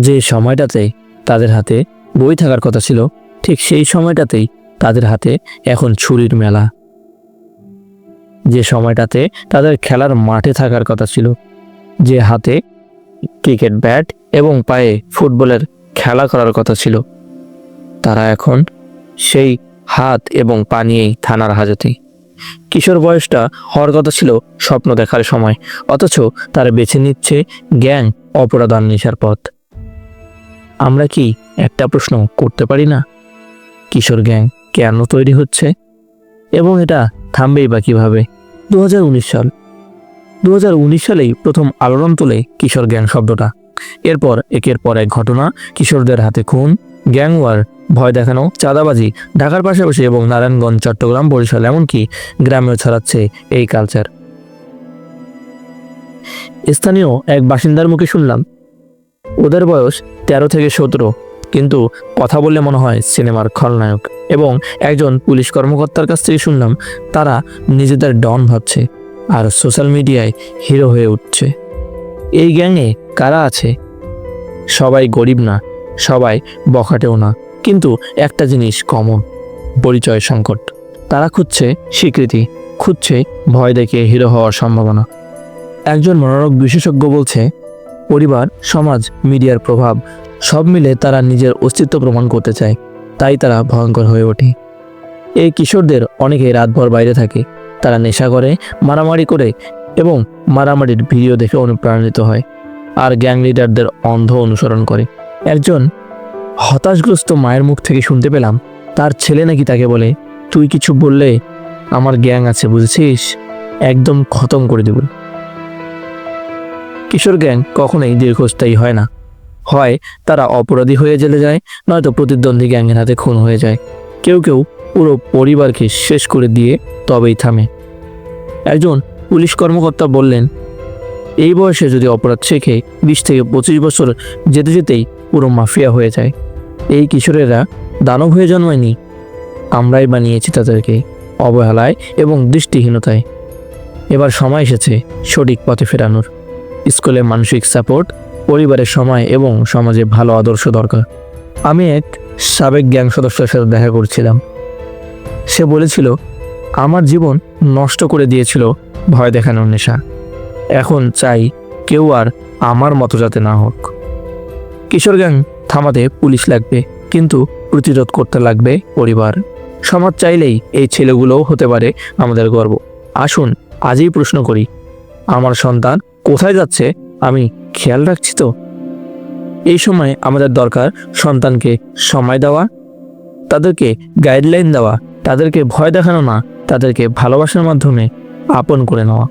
যে সময়টাতে তাদের হাতে বই থাকার কথা ছিল, ঠিক সেই সময়টাতেই তাদের হাতে এখন ছুরির মেলা। যে সময়টাতে তাদের খেলার মাঠে থাকার কথা ছিল, যে হাতে ক্রিকেট ব্যাট এবং পায়ে ফুটবলের খেলা করার কথা ছিল, তারা এখন সেই হাত এবং পা নিয়েই থানার হাজতে। কিশোর বয়সটা হওয়ার কথা ছিল স্বপ্ন দেখার সময়, অথচ তারা বেছে নিচ্ছে গ্যাং অপরাধ নেশার পথ। আমরা কি একটা প্রশ্ন করতে পারি না? কিশোর গ্যাং কেন তৈরি হচ্ছে? এবং এটা থামবেই বা কীভাবে? দু হাজার উনিশ সাল। দু হাজার উনিশ সালেই প্রথম আলোড়ন তোলে কিশোর গ্যাং শব্দটা। এরপর একের পর এক ঘটনা, কিশোরদের হাতে খুন, গ্যাং ওয়ার ভয় দেখানো চাঁদাবাজি ঢাকার পাশাপাশি এবং নারায়ণগঞ্জ, চট্টগ্রাম বরিশাল, এমনকি গ্রামেও ছড়াচ্ছে এই কালচার স্থানীয় এক বাসিন্দার মুখে শুনলাম, ওদের বয়স তেরো থেকে সতেরো, কিন্তু কথা বললে মনে হয় সিনেমার খলনায়ক। এবং একজন পুলিশ কর্মকর্তার কাছ থেকে শুনলাম, তারা নিজেদের ডন ভাবছে আর সোশ্যাল মিডিয়ায় হিরো হয়ে উঠছে। এই গ্যাংয়ে কারা আছে? সবাই গরিব না, সবাই বখাটেও না। কিন্তু একটা জিনিস কমন পরিচয় সংকট। তারা খুঁজছে স্বীকৃতি, খুঁজছে ভয় দেখে হিরো হওয়ার সম্ভাবনা। একজন মনোরোগ বিশেষজ্ঞ বলছে, পরিবার, সমাজ, মিডিয়ার প্রভাব, সব মিলে তারা নিজের অস্তিত্ব প্রমাণ করতে চায়, তাই তারা ভয়ঙ্কর হয়ে ওঠে। এই কিশোরদের অনেকে রাতভর বাইরে থাকে। তারা নেশা করে, মারামারি করে এবং মারামারির ভিডিও দেখে অনুপ্রাণিত হয়, আর গ্যাং লিডারদের অন্ধ অনুসরণ করে। একজন হতাশগ্রস্ত মায়ের মুখ থেকে শুনতে পেলাম, তার ছেলে নাকি তাকে বলে, তুই কিছু বললে আমার গ্যাং আছে, বুঝেছিস? একদম খতম করে দেব। কিশোর গ্যাং কখনোই দীর্ঘস্থায়ী হয় না। হয়, তারা অপরাধী হয়ে জেলে যায়, নয়তো প্রতিদ্বন্দ্বী গ্যাংয়ের হাতে খুন হয়ে যায়। কেউ কেউ পুরো পরিবারকে শেষ করে দিয়ে তবেই থামে। একজন পুলিশ কর্মকর্তা বললেন এই বয়সে যদি অপরাধ শেখে বিশ থেকে পঁচিশ বছর যেতে যেতেই পুরো মাফিয়া হয়ে যায়। এই কিশোরেরা দানব হয়ে জন্মায়নি। আমরাই বানিয়েছি তাদেরকে অবহেলায় এবং দৃষ্টিহীনতায়। এবার সময় এসেছে সঠিক পথে ফেরানোর। স্কুলে মানসিক সাপোর্ট, পরিবারের সময় এবং সমাজে ভালো আদর্শ দরকার। আমি এক সাবেক গ্যাং সদস্যের সাথে দেখা করছিলাম। সে বলেছিল, আমার জীবন নষ্ট করে দিয়েছিল ভয় দেখানোর নেশা। এখন চাই কেউ আর আমার মতো যাতে না হোক। কিশোর গ্যাং থামাতে পুলিশ লাগবে, কিন্তু প্রতিরোধ করতে লাগবে পরিবার। সমাজ চাইলেই এই ছেলেগুলোও হতে পারে আমাদের গর্ব। আসুন, আজই প্রশ্ন করি, আমার সন্তান কোথায় যাচ্ছে? আমি খেয়াল রাখছি তো? এই সময় আমাদের দরকার সন্তানকে সময় দেওয়া, তাদেরকে গাইডলাইন দেওয়া, তাদেরকে ভয় দেখানো না, তাদেরকে ভালোবাসার মাধ্যমে আপন করে নেওয়া।